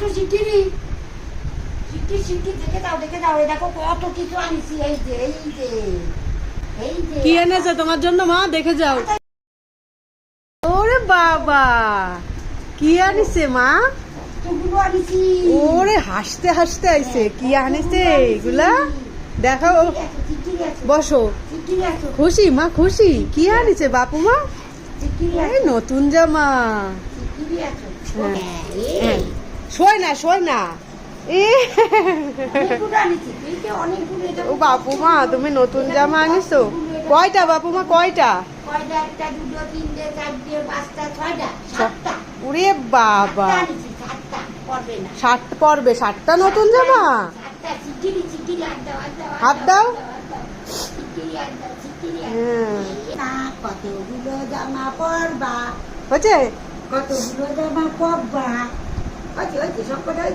আসো শিগগিরি শিগগির শিগগির দেখে দাও দেখে দাও এই দেখো কত কিছু আনিছি এই যে এই যে এই যে। কি এনেছে তোমার জন্য মা? দেখে যাও। ওরে বাবা কি আনিছে মা? ওরে হাসতে হাসতে আইছে। কি আনিছে এগুলা? দেখাও বসো। খুশি মা খুশি? কি আনিছে বাপু মা? নতুন জামা। হ্যাঁ। শোয় না শোয় না। ও বাপু মা তুমি নতুন জামা আনিছো? কয়টা বাপু মা কয়টা? ওরে বাবা। ষাট পড়বে ষাটটা নতুন জামা? হাত দাও। কতগুলো জামা পরবা? হয়েছে? কতগুলো জামা পরবা?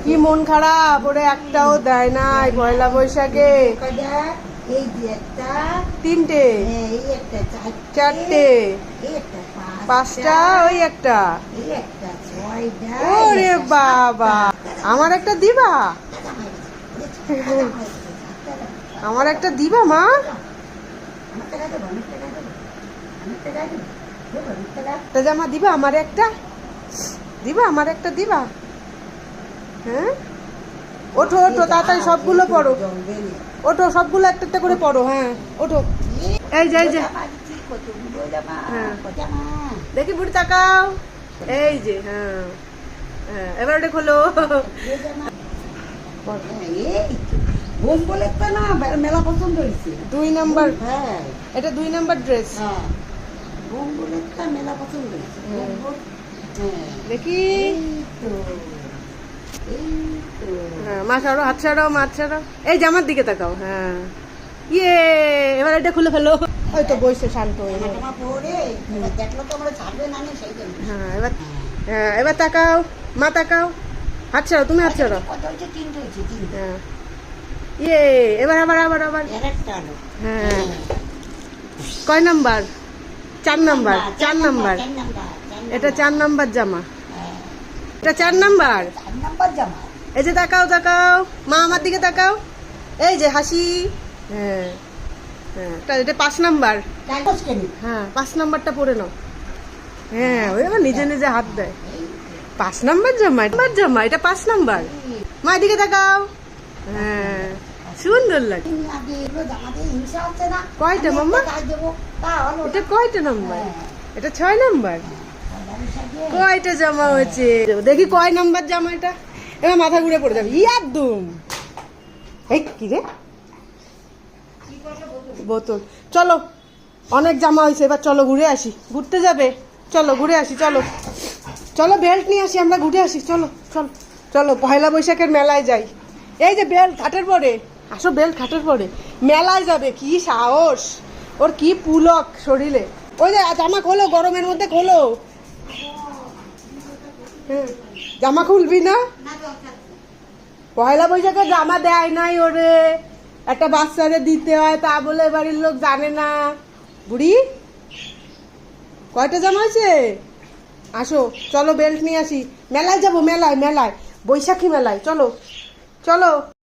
কি মন খারাপ? ওরে একটাও দেয় নাই পয়লা বৈশাখে। তিনটে। চারটে। পাঁচটা, ওই একটা। ওরে বাবা। আমার একটা দিবা? আমার একটা দিবা, মা? জামা দিবা আমার একটা? দিবা আমার একটা, দিবা। হ্যাঁ? ওঠো ওঠো তাড়াতাড়ি সবগুলো পড়ো। ওঠো সবগুলো একটা একটা করে পড়ো হ্যাঁ ওঠো। এই যে এই যে। হ্যাঁ। দেখি বুড়ি তাকাও। এই যে হ্যাঁ হ্যাঁ এবার ওটা খোলো। বোম বলে তো না মেলা পছন্দ হয়েছে। দুই নাম্বার। হ্যাঁ। এটা দুই নাম্বার ড্রেস হ্যাঁ। বোম বলে তো মেলা পছন্দ হয়েছে। হ্যাঁ। হ্যাঁ। দেখি। তো। হ্যাঁ মা সারো হাত মাছ এই জামার দিকে তাকাও হ্যাঁ। ইয়ে এবার এটা খুলে ফেলো। ওই তো শান্ত। হয়ে জামা টামা পরে এবার দেখল তো আমরা ছাড়বে না না সেই জন্য। হ্যাঁ এবার হ্যাঁ এবার তাকাও। মা তাকাও। হাত তুমি হাত হ্যাঁ। ইয়ে এবার আবার আবার আবার। আলো। হ্যাঁ। কয় নাম্বার? চার নাম্বার চার নাম্বার এটা চার নাম্বার জামা। হ্যাঁ, এটা চার নাম্বার। এই যে তাকাও তাকাও। মা আমার দিকে তাকাও। এই যে হাসি। হ্যাঁ হ্যাঁ এটা- এটা পাঁচ নাম্বার। হ্যাঁ পাঁচ নাম্বারটা পরে নাও। হ্যাঁ ওই আবার নিজে নিজে হাত দেয়। পাঁচ নাম্বার জামা নাম্বার জামা এটা পাঁচ নাম্বার। মা এদিকে তাকাও। হ্যাঁ সুন্দর লাগে কয়টা, মাম্মা? এটা কয়টা নাম্বার? হ্যাঁ, এটা ছয় নাম্বার? কয়টা জামা হয়েছে? দেখি কয় নাম্বার জামা এটা? এবার মাথা ঘুরে পড়ে যাবে। ইয়াদুম এই কি রে? বোতল। চলো, অনেক জামা হয়েছে, এবার চলো ঘুরে আসি। ঘুরতে যাবে? চলো, ঘুরে আসি, চলো। চলো বেল্ট নিয়ে আসি, আমরা ঘুরে আসি। চলো চলো চলো, পয়লা বৈশাখের মেলায় যাই। এই যে বেল্ট খাটের পরে, আসো বেল্ট খাটের পরে। মেলায় যাবে, কি সাহস! ওর কি পুলক শরীরে। ওই যে জামা খোলো, গরমের মধ্যে খোলো। জামা খুলবি না? পয়লা বৈশাখে জামা দেয় নাই ওরে। একটা বাচ্চারে দিতে হয়, তা বলে বাড়ির লোক জানে না। বুড়ি, কয়টা জামা আছে আসো, চলো বেল্ট নিয়ে আসি। মেলায় যাব, মেলায় মেলায়। বৈশাখী মেলায়, চলো চলো।